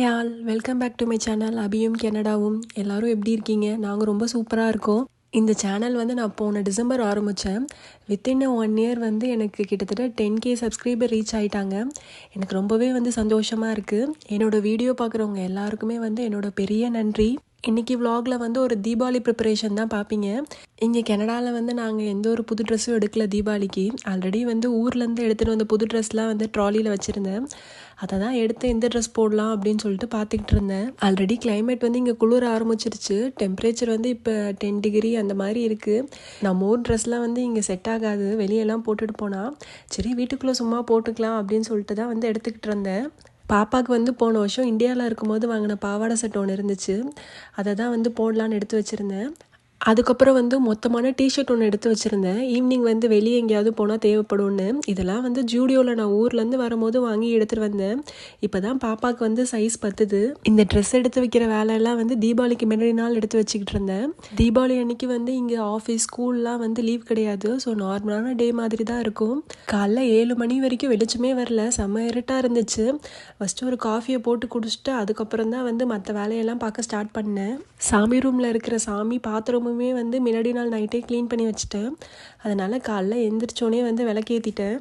Hi all welcome back to my channel அபியும் கனடாவும். எல்லாரும் எப்படி இருக்கீங்க? நாங்கள் ரொம்ப சூப்பராக இருக்கோம். இந்த சேனல் வந்து நான் போன டிசம்பர் ஆரம்பித்தேன் வித்தின் ஒன் இயர் வந்து எனக்கு கிட்டத்தட்ட டென் கே சப்ஸ்கிரைபர் ரீச் ஆயிட்டாங்க. எனக்கு ரொம்பவே வந்து சந்தோஷமாக இருக்குது என்னோடய வீடியோ பார்க்குறவங்க எல்லாருக்குமே வந்து என்னோட பெரிய நன்றி. இன்றைக்கி வ்ளாகில் வந்து ஒரு தீபாவளி ப்ரிப்பரேஷன் தான் பார்ப்பீங்க இங்கே கனடாவில் வந்து நாங்கள் எந்த ஒரு புது ட்ரெஸ்ஸும் எடுக்கல தீபாவளிக்கு. ஆல்ரெடி வந்து ஊர்லேருந்து எடுத்துகிட்டு வந்த புது ட்ரெஸ்லாம் வந்து ட்ராலியில் வச்சுருந்தேன். அதை தான் எடுத்து எந்த ட்ரெஸ் போடலாம் அப்படின்னு சொல்லிட்டு பார்த்துக்கிட்டு இருந்தேன். ஆல்ரெடி கிளைமேட் வந்து இங்கே குளிர ஆரம்பிச்சிருச்சு. டெம்பரேச்சர் வந்து இப்போ டென் டிகிரி அந்த மாதிரி இருக்குது நம்ம ஊர் ட்ரெஸ்லாம் வந்து இங்கே செட் ஆகாது. வெளியெல்லாம் போட்டுட்டு போனால் சரி வீட்டுக்குள்ளே சும்மா போட்டுக்கலாம் அப்படின்னு சொல்லிட்டு தான் வந்து எடுத்துக்கிட்டு இருந்தேன். பாப்பாவுக்கு வந்து போன வருஷம் இந்தியாவில் இருக்கும்போது வாங்கின பாவாடை சட்டை ஒன்று இருந்துச்சு. அதை தான் வந்து போடலான்னு எடுத்து வச்சுருந்தேன். அதுக்கப்புறம் வந்து மொத்தமான டிஷர்ட் ஒன்று எடுத்து வச்சுருந்தேன். ஈவினிங் வந்து வெளியே எங்கேயாவது போனால் தேவைப்படும்னு. இதெல்லாம் வந்து ஜூடியோவில் நான் ஊர்லேருந்து வரும்போது வாங்கி எடுத்துகிட்டு வந்தேன். இப்போ தான் பாப்பாவுக்கு வந்து சைஸ் பத்துது. இந்த ட்ரெஸ் எடுத்து வைக்கிற வேலையெல்லாம் வந்து தீபாவளிக்கு முன்னாடி நாள் எடுத்து வச்சுக்கிட்டு இருந்தேன். தீபாவளி அன்னைக்கு வந்து இங்கே ஆஃபீஸ் ஸ்கூல்லாம் வந்து லீவ் கிடையாது. ஸோ நார்மலான டே மாதிரி தான் இருக்கும். காலைல ஏழு மணி வரைக்கும் வெளிச்சமே வரல. செம்ம இருட்டாக இருந்துச்சு. ஃபஸ்ட்டு ஒரு காஃபியை போட்டு குடிச்சிட்டு அதுக்கப்புறம் தான் வந்து மற்ற வேலையெல்லாம் பார்க்க ஸ்டார்ட் பண்ணேன். சாமி ரூமில் இருக்கிற சாமி பாத்திரமும் வந்து முன்னாடி நாள் நைட்டே க்ளீன் பண்ணி வச்சுட்டேன். அதனால் காலைல எழுந்திரிச்சோன்னே வந்து விளக்கேற்றிட்டேன்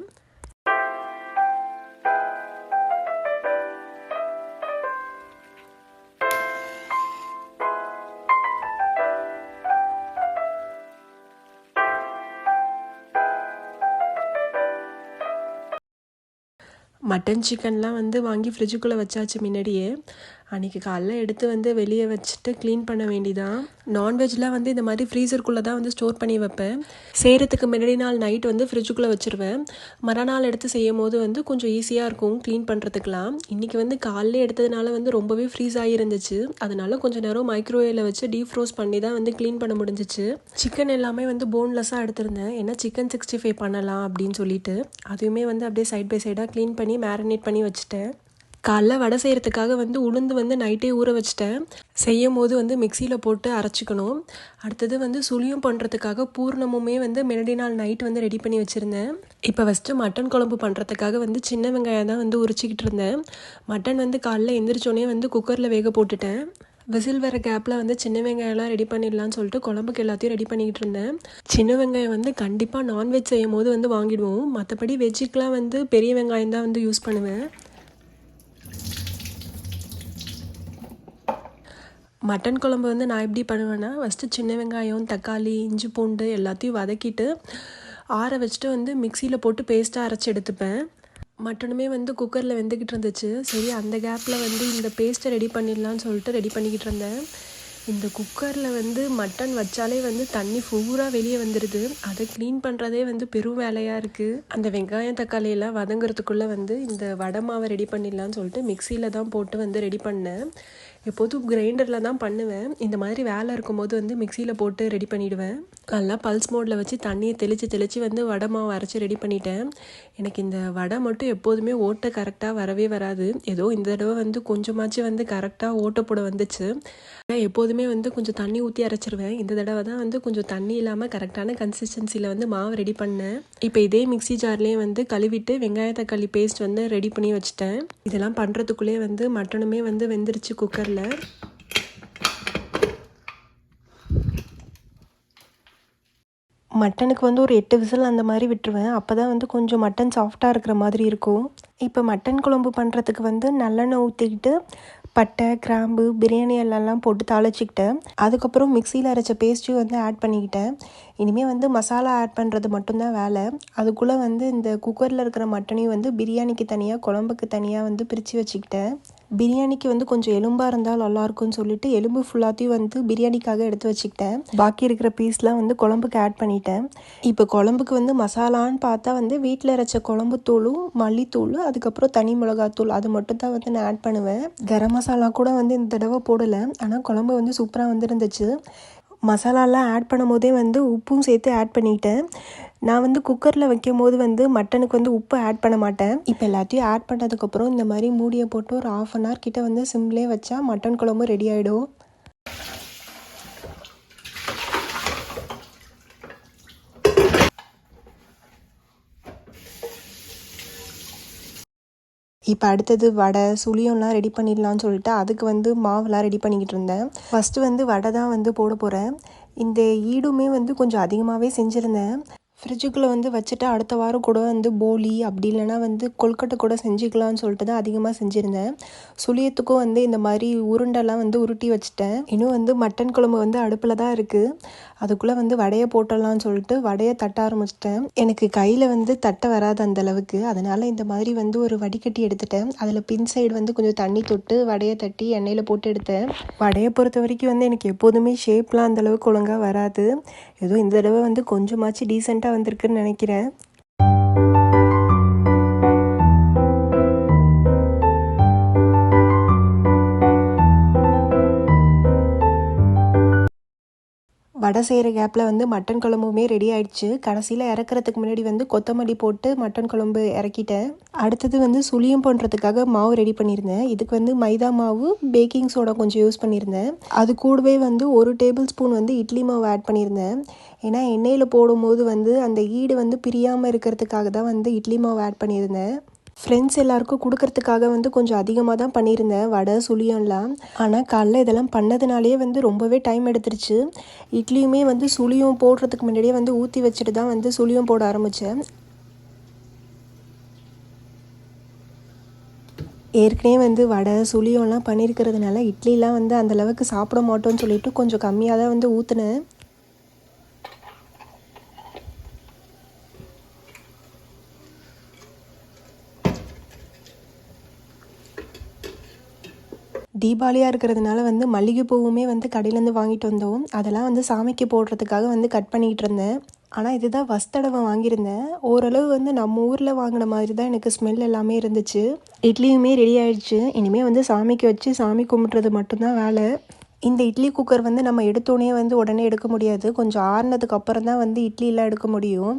மட்டன் சிக்கன்லாம் வந்து வாங்கி ஃப்ரிட்ஜுக்குள்ளே வச்சாச்சு முன்னாடியே. அன்றைக்கி காலைல எடுத்து வந்து வெளியே வச்சுட்டு க்ளீன் பண்ண வேண்டிதான். நான்வெஜ்லாம் வந்து இந்த மாதிரி ஃப்ரீசருக்குள்ளே தான் வந்து ஸ்டோர் பண்ணி வைப்பேன். செய்கிறதுக்கு முன்னாடி நாள் நைட் வந்து ஃப்ரிட்ஜுக்குள்ளே வச்சுருவேன். மறுநாள் எடுத்து செய்யும் போது வந்து கொஞ்சம் ஈஸியாக இருக்கும் க்ளீன் பண்ணுறதுக்கெலாம் இன்றைக்கி வந்து காலைல எடுத்ததுனால வந்து ரொம்பவே ஃப்ரீஸ் ஆகிருந்துச்சு அதனால கொஞ்சம் நேரம் மைக்ரோவேவில் வச்சு டீப் ஃப்ரோஸ் பண்ணி தான் வந்து க்ளீன் பண்ண முடிஞ்சிச்சு. சிக்கன் எல்லாமே வந்து போன்லெஸ்ஸாக எடுத்திருந்தேன். ஏன்னா சிக்கன் சிக்ஸ்டி ஃபைவ் பண்ணலாம் அப்படின்னு சொல்லிட்டு. அதுவுமே வந்து அப்படியே சைட் பை சைடாக க்ளீன் பண்ணி மேரினேட் பண்ணி வச்சுட்டேன். காலைல வடை செய்கிறதுக்காக வந்து உளுந்து வந்து நைட்டே ஊற வச்சிட்டேன். செய்யும் போது வந்து மிக்சியில் போட்டு அரைச்சிக்கணும். அடுத்தது வந்து சுழியும் பண்ணுறதுக்காக பூர்ணமுமே வந்து முன்னாடி நாள் நைட் வந்து ரெடி பண்ணி வச்சுருந்தேன். இப்போ ஃபஸ்ட்டு மட்டன் குழம்பு பண்ணுறதுக்காக வந்து சின்ன வெங்காயம் தான் வந்து உரிச்சிக்கிட்டு இருந்தேன். மட்டன் வந்து காலைல எந்திரிச்சோடனே வந்து குக்கரில் வேக போட்டுட்டேன். விசில் வர கேப்பில் வந்து சின்ன வெங்காயம்லாம் ரெடி பண்ணிடலாம்னு சொல்லிட்டு குழம்புக்கு எல்லாத்தையும் ரெடி பண்ணிக்கிட்டு இருந்தேன். சின்ன வெங்காயம் வந்து கண்டிப்பாக நான்வெஜ் செய்யும் போது வந்து வாங்கிடுவோம். மற்றபடி வெஜ்ஜுக்கெலாம் வந்து பெரிய வெங்காயம் தான் வந்து யூஸ் பண்ணுவேன். மட்டன் குழம்பு வந்து நான் எப்படி பண்ணுவேன்னா ஃபஸ்ட்டு சின்ன வெங்காயம் தக்காளி இஞ்சி பூண்டு எல்லாத்தையும் வதக்கிட்டு ஆற வச்சுட்டு வந்து மிக்சியில் போட்டு பேஸ்ட்டாக அரைச்சி எடுத்துப்பேன். மட்டனுமே வந்து குக்கரில் வெந்துக்கிட்டு இருந்துச்சு. சரி அந்த கேப்பில் வந்து இந்த பேஸ்ட்டை ரெடி பண்ணிடலான்னு சொல்லிட்டு ரெடி பண்ணிக்கிட்டு இருந்தேன். இந்த குக்கரில் வந்து மட்டன் வச்சாலே வந்து தண்ணி ஃபூராக வெளியே வந்துடுது அதை க்ளீன் பண்ணுறதே வந்து பெரும் வேலையாக இருக்குது அந்த வெங்காயம் தக்காளியெல்லாம் வதங்குறதுக்குள்ளே வந்து இந்த வடை மாவை ரெடி பண்ணிடலான்னு சொல்லிட்டு மிக்சியில் தான் போட்டு வந்து ரெடி பண்ணேன். எப்போதும் கிரைண்டரில் தான் பண்ணுவேன். இந்த மாதிரி வேலை இருக்கும்போது வந்து மிக்சியில் போட்டு ரெடி பண்ணிவிடுவேன் நல்லா பல்ஸ் மோடில் வச்சு தண்ணியை தெளித்து தெளித்து வந்து வடை மாவு அரைச்சி ரெடி பண்ணிட்டேன். எனக்கு இந்த வடை மட்டும் எப்போதுமே ஓட்டை கரெக்டாக வரவே வராது. ஏதோ இந்த தடவை வந்து கொஞ்சமாச்சும் வந்து கரெக்டாக ஓட்டை போட வந்துச்சு. நான் எப்போதுமே வந்து கொஞ்சம் தண்ணி ஊற்றி அரைச்சிருவேன். இந்த தடவை தான் வந்து கொஞ்சம் தண்ணி இல்லாமல் கரெக்டான கன்சிஸ்டன்சியில் வந்து மாவு ரெடி பண்ணேன். இப்போ இதே மிக்ஸி ஜார்லேயே வந்து கழுவிட்டு வெங்காய தக்காளி பேஸ்ட் வந்து ரெடி பண்ணி வச்சுட்டேன். இதெல்லாம் பண்ணுறதுக்குள்ளேயே வந்து மட்டனுமே வந்து வெந்துருச்சு குக்கர் குக்கரில் மட்டனுக்கு வந்து ஒரு எட்டு விசில் அந்த மாதிரி விட்டுருவேன். அப்போ தான் வந்து கொஞ்சம் மட்டன் சாஃப்டாக இருக்கிற மாதிரி இருக்கும். இப்போ மட்டன் குழம்பு பண்ணுறதுக்கு வந்து நல்லெண்ணெய் ஊற்றிக்கிட்டு பட்டை கிராம்பு பிரியாணி எல்லாம் போட்டு தாளிச்சிக்கிட்டேன். அதுக்கப்புறம் மிக்சியில் அரைச்ச பேஸ்ட்டையும் வந்து ஆட் பண்ணிக்கிட்டேன். இனிமேல் வந்து மசாலா ஆட் பண்ணுறது மட்டும்தான் வேலை. அதுக்குள்ளே வந்து இந்த குக்கரில் இருக்கிற மட்டனையும் வந்து பிரியாணிக்கு தனியாக குழம்புக்கு தனியாக வந்து பிரித்து வச்சுக்கிட்டேன். பிரியாணிக்கு வந்து கொஞ்சம் எலும்பாக இருந்தால் நல்லாயிருக்கும்னு சொல்லிட்டு எலும்பு ஃபுல்லாத்தையும் வந்து பிரியாணிக்காக எடுத்து வச்சுக்கிட்டேன். பாக்கி இருக்கிற பீஸ்லாம் வந்து குழம்புக்கு ஆட் பண்ணிட்டேன். இப்போ குழம்புக்கு வந்து மசாலான்னு பார்த்தா வந்து வீட்டில் அரைச்ச குழம்பு தூளும் மல்லித்தூள் அதுக்கப்புறம் தனி மிளகாத்தூள் அது மட்டும் தான் வந்து நான் ஆட் பண்ணுவேன். கரம் மசாலா கூட வந்து இந்த தடவை போடலை. ஆனால் குழம்பு வந்து சூப்பராக வந்துருந்துச்சு. மசாலாலாம் ஆட் பண்ணும் போதே வந்து உப்பும் சேர்த்து ஆட் பண்ணிட்டேன். நான் வந்து குக்கரில் வைக்கும் போது வந்து மட்டனுக்கு வந்து உப்பு ஆட் பண்ண மாட்டேன். இப்போ எல்லாத்தையும் ஆட் பண்ணதுக்கப்புறம் இந்த மாதிரி மூடியை போட்டு ஒரு ஆஃப் அன் ஹவர் கிட்டே வந்து சிம்லேயே வச்சா மட்டன் குழம்பு ரெடி ஆகிடும் இப்போ அடுத்தது வடை சுளியம்லாம் ரெடி பண்ணிடலாம்னு சொல்லிட்டு அதுக்கு வந்து மாவுலாம் ரெடி பண்ணிக்கிட்டு இருந்தேன். ஃபஸ்ட்டு வந்து வடை தான் வந்து போட போகிறேன் இந்த ஈடுமே வந்து கொஞ்சம் அதிகமாகவே செஞ்சுருந்தேன். ஃப்ரிட்ஜுக்குள்ளே வந்து வச்சுட்டு அடுத்த வாரம் கூட வந்து போலி அப்படி இல்லைனா வந்து கொல்கட்டை கூட செஞ்சுக்கலாம்னு சொல்லிட்டு தான் அதிகமாக செஞ்சுருந்தேன். சுளியத்துக்கும் வந்து இந்த மாதிரி உருண்டெல்லாம் வந்து உருட்டி வச்சுட்டேன். இன்னும் வந்து மட்டன் குழம்பு வந்து அடுப்பில் தான் இருக்குது அதுக்குள்ளே வந்து வடையை போட்டுடலாம்னு சொல்லிட்டு வடையை தட்ட ஆரம்பிச்சிட்டேன். எனக்கு கையில் வந்து தட்ட வராது அந்த அளவுக்கு. அதனால் இந்த மாதிரி வந்து ஒரு வடிகட்டி எடுத்துட்டேன். அதில் பின் சைடு வந்து கொஞ்சம் தண்ணி தொட்டு வடையை தட்டி எண்ணெயில் போட்டு எடுத்தேன். வடையை பொறுத்த வரைக்கும் வந்து எனக்கு எப்போதுமே ஷேப்லாம் அந்தளவுக்கு ஒழுங்காக வராது. ஏதோ இந்த தடவை வந்து கொஞ்சமாச்சு டீசெண்டாக வந்திருக்குன்னு நினைக்கிறேன். வடை செய்கிற கேப்பில் வந்து மட்டன் குழம்புமே ரெடி ஆயிடுச்சு. கடைசியில் இறக்குறதுக்கு முன்னாடி வந்து கொத்தமல்லி போட்டு மட்டன் குழம்பு இறக்கிட்டேன். அடுத்தது வந்து சுழியம் பண்ணுறதுக்காக மாவு ரெடி பண்ணியிருந்தேன். இதுக்கு வந்து மைதா மாவு பேக்கிங் சோடா கொஞ்சம் யூஸ் பண்ணியிருந்தேன். அது கூடவே வந்து ஒரு டேபிள் ஸ்பூன் வந்து இட்லி மாவு ஆட் பண்ணியிருந்தேன். ஏன்னா எண்ணெயில் போடும்போது வந்து அந்த ஈடு வந்து பிரியாமல் இருக்கிறதுக்காக தான் வந்து இட்லி மாவு ஆட் பண்ணியிருந்தேன். ஃப்ரெண்ட்ஸ் எல்லாருக்கும் கொடுக்கறதுக்காக வந்து கொஞ்சம் அதிகமாக தான் பண்ணியிருந்தேன் வடை சுளியம்லாம் ஆனால் காலைல இதெல்லாம் பண்ணதுனாலே வந்து ரொம்பவே டைம் எடுத்துருச்சு. இட்லியுமே வந்து சுளியம் போடுறதுக்கு முன்னாடியே வந்து ஊற்றி வச்சுட்டு தான் வந்து சுளியம் போட ஆரம்பித்தேன் ஏற்கனவே வந்து வடை சுளியம்லாம் பண்ணியிருக்கிறதுனால இட்லிலாம் வந்து அந்தளவுக்கு சாப்பிட மாட்டோம்னு சொல்லிட்டு கொஞ்சம் கம்மியாக தான் வந்து ஊற்றினேன் தீபாவளியாக இருக்கிறதுனால வந்து மல்லிகைப்பூவுமே வந்து கடையிலேருந்து வாங்கிட்டு வந்தோம். அதெல்லாம் வந்து சாமிக்கு போடுறதுக்காக வந்து கட் பண்ணிக்கிட்டு இருந்தேன். ஆனால் இதுதான் ஃபஸ்ட் தடவை வாங்கியிருந்தேன். ஓரளவு வந்து நம்ம ஊரில் வாங்கின மாதிரி தான் எனக்கு ஸ்மெல் எல்லாமே இருந்துச்சு. இட்லியுமே ரெடி ஆயிடுச்சு. இனிமேல் வந்து சாமிக்கு வச்சு சாமி கும்பிட்றது மட்டும்தான் வேலை. இந்த இட்லி குக்கர் வந்து நம்ம எடுத்தோடனே வந்து உடனே எடுக்க முடியாது. கொஞ்சம் ஆறுனதுக்கு அப்புறம் தான் வந்து இட்லிலாம் எடுக்க முடியும்.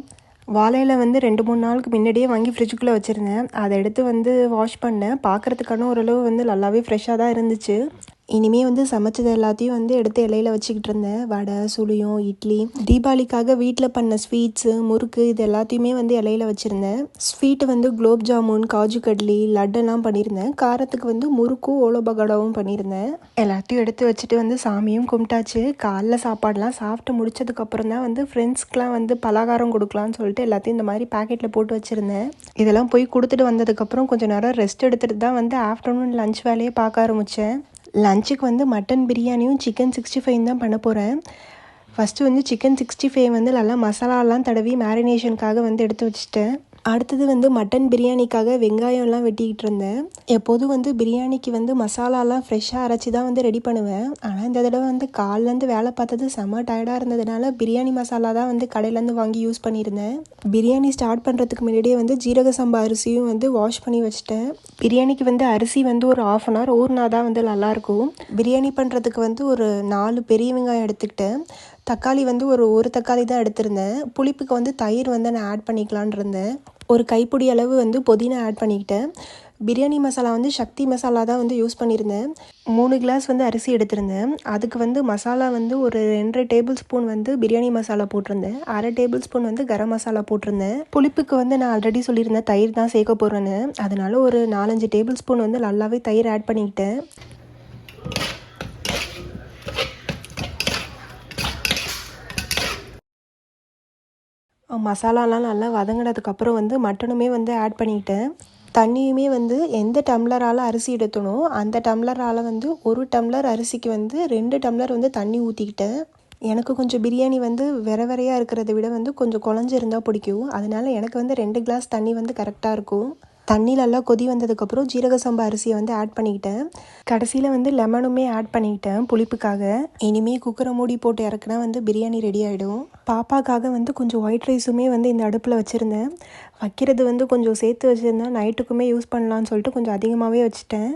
வாழையில் வந்து ரெண்டு மூணு நாளுக்கு முன்னாடியே வாங்கி ஃப்ரிட்ஜுக்குள்ளே வச்சுருந்தேன். அதை எடுத்து வந்து வாஷ் பண்ணேன். பார்க்குறதுக்கான ஓரளவு வந்து நல்லாவே ஃப்ரெஷ்ஷாக தான் இருந்துச்சு. இனிமேல் வந்து சமைச்சது எல்லாத்தையும் வந்து எடுத்து இலையில வச்சுக்கிட்டு இருந்தேன். வடை சுளியம் இட்லி. தீபாவளிக்காக வீட்டில் பண்ண ஸ்வீட்ஸு முறுக்கு இது எல்லாத்தையுமே வந்து இலையில வச்சுருந்தேன். ஸ்வீட்டு வந்து குலோப் ஜாமுன் காஜு கட்லி லட்டெல்லாம் பண்ணியிருந்தேன். காரத்துக்கு வந்து முறுக்கும் ஓலோபகடாவும் பண்ணியிருந்தேன். எல்லாத்தையும் எடுத்து வச்சுட்டு வந்து சாமியும் கும்பிட்டாச்சு. காலைல சாப்பாடெலாம் சாப்பிட்டு முடிச்சதுக்கப்புறம் தான் வந்து ஃப்ரெண்ட்ஸ்க்கெலாம் வந்து பலகாரம் கொடுக்கலான்னு சொல்லிட்டு எல்லாத்தையும் இந்த மாதிரி பேக்கெட்டில் போட்டு வச்சுருந்தேன். இதெல்லாம் போய் கொடுத்துட்டு வந்ததுக்கப்புறம் கொஞ்சம் நேரம் ரெஸ்ட் எடுத்துகிட்டு தான் வந்து ஆஃப்டர்நூன் லஞ்ச் வேலையை பார்க்க ஆரம்பித்தேன் லஞ்சுக்கு வந்து மட்டன் பிரியாணியும் சிக்கன் சிக்ஸ்டி ஃபைவ் தான் பண்ண போகிறேன் ஃபஸ்ட்டு வந்து சிக்கன் சிக்ஸ்டி ஃபைவ் வந்து நல்லா மசாலாலாம் தடவி மேரினேஷனுக்காக வந்து எடுத்து வச்சுட்டேன். அடுத்தது வந்து மட்டன் பிரியாணிக்காக வெங்காயம்லாம் வெட்டிக்கிட்டு இருந்தேன். எப்போதும் வந்து பிரியாணிக்கு வந்து மசாலாலாம் ஃப்ரெஷ்ஷாக அரைச்சி தான் வந்து ரெடி பண்ணுவேன். ஆனால் இந்த தடவை வந்து காலிலேருந்து வேலை பார்த்தது செம்ம டயர்டாக இருந்ததுனால பிரியாணி மசாலா தான் வந்து கடையிலேருந்து வாங்கி யூஸ் பண்ணியிருந்தேன். பிரியாணி ஸ்டார்ட் பண்ணுறதுக்கு முன்னாடியே வந்து ஜீரக சம்பா அரிசியும் வந்து வாஷ் பண்ணி வச்சுட்டேன். பிரியாணிக்கு வந்து அரிசி வந்து ஒரு ஆஃப் அன் ஹவர் ஊர்னா தான் வந்து நல்லாயிருக்கும் பிரியாணி பண்ணுறதுக்கு வந்து ஒரு நாலு பெரிய வெங்காயம் எடுத்துக்கிட்டேன். தக்காளி வந்து ஒரு ஒரு தக்காளி தான் எடுத்திருந்தேன். புளிப்புக்கு வந்து தயிர் வந்து நான் ஆட் பண்ணிக்கலான் இருந்தேன். ஒரு கைப்பிடி அளவு வந்து புதினா ஆட் பண்ணிக்கிட்டேன். பிரியாணி மசாலா வந்து சக்தி மசாலா தான் வந்து யூஸ் பண்ணியிருந்தேன். மூணு கிளாஸ் வந்து அரிசி எடுத்திருந்தேன். அதுக்கு வந்து மசாலா வந்து ஒரு ரெண்டரை டேபிள் ஸ்பூன் வந்து பிரியாணி மசாலா போட்டிருந்தேன். அரை டேபிள் ஸ்பூன் வந்து கரம் மசாலா போட்டிருந்தேன். புளிப்புக்கு வந்து நான் ஆல்ரெடி சொல்லியிருந்தேன் தயிர் தான் சேர்க்க போகிறேன்னு அதனால ஒரு நாலஞ்சு டேபிள் ஸ்பூன் வந்து நல்லாவே தயிர் ஆட் பண்ணிக்கிட்டேன். மசாலாலாம் நல்லா வதங்கினதுக்கப்புறம் வந்து மட்டனுமே வந்து ஆட் பண்ணிக்கிட்டேன். தண்ணியுமே வந்து எந்த டம்ளரால் அரிசி எடுத்தணும் அந்த டம்ளரால் வந்து ஒரு டம்ளர் அரிசிக்கு வந்து ரெண்டு டம்ளர் வந்து தண்ணி ஊற்றிக்கிட்டேன் எனக்கு கொஞ்சம் பிரியாணி வந்து வெற வெறையாக இருக்கிறத விட வந்து கொஞ்சம் குழஞ்சிருந்தால் பிடிக்கும். அதனால எனக்கு வந்து ரெண்டு கிளாஸ் தண்ணி வந்து கரெக்டாக இருக்கும். தண்ணி கொதி வந்ததுக்கப்புறம் ஜீரக சம்பா அரிசியை வந்து ஆட் பண்ணிக்கிட்டேன். கடைசியில் வந்து லெமனுமே ஆட் பண்ணிக்கிட்டேன் புளிப்புக்காக. இனிமேல் குக்கரை மூடி போட்டு இறக்குனா வந்து பிரியாணி ரெடி ஆகிடும் பாப்பாக்காக வந்து கொஞ்சம் ஒயிட் ரைஸுமே வந்து இந்த அடுப்பில் வச்சுருந்தேன். வைக்கிறது வந்து கொஞ்சம் சேர்த்து வச்சுருந்தேன் நைட்டுக்குமே யூஸ் பண்ணலான்னு சொல்லிட்டு கொஞ்சம் அதிகமாகவே வச்சுட்டேன்.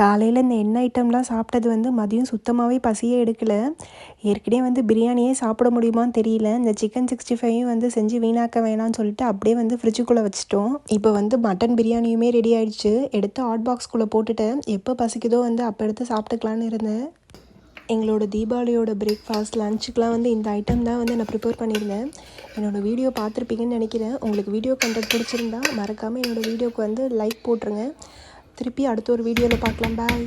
காலையில் இந்த எண்ணெய் ஐட்டம்லாம் சாப்பிட்டது வந்து மதியம் சுத்தமாகவே பசியே எடுக்கலை. ஏற்கனவே வந்து பிரியாணியே சாப்பிட முடியுமான்னு தெரியல. இந்த சிக்கன் சிக்ஸ்டி ஃபைவும் வந்து செஞ்சு வீணாக்க வேணாம்னு சொல்லிட்டு அப்படியே வந்து ஃப்ரிட்ஜுக்குள்ளே வச்சுட்டோம். இப்போ வந்து மட்டன் பிரியாணியுமே ரெடி ஆகிடுச்சு எடுத்து ஹாட் பாக்ஸ்குள்ளே போட்டுட்டு எப்போ பசிக்குதோ வந்து அப்போ எடுத்து சாப்பிட்டுக்கலான்னு இருந்தேன். எங்களோட தீபாவளியோட பிரேக்ஃபாஸ்ட் லஞ்சுக்கெலாம் வந்து இந்த ஐட்டம் தான் வந்து நான் ப்ரிப்பேர் பண்ணியிருந்தேன். என்னோடய வீடியோ பார்த்துருப்பீங்கன்னு நினைக்கிறேன். உங்களுக்கு வீடியோ கண்டென்ட் பிடிச்சிருந்தா மறக்காமல் என்னோடய வீடியோக்கு வந்து லைக் போட்டுருங்க. திருப்பி அடுத்த ஒரு வீடியோவில் பார்க்கலாம். பாய்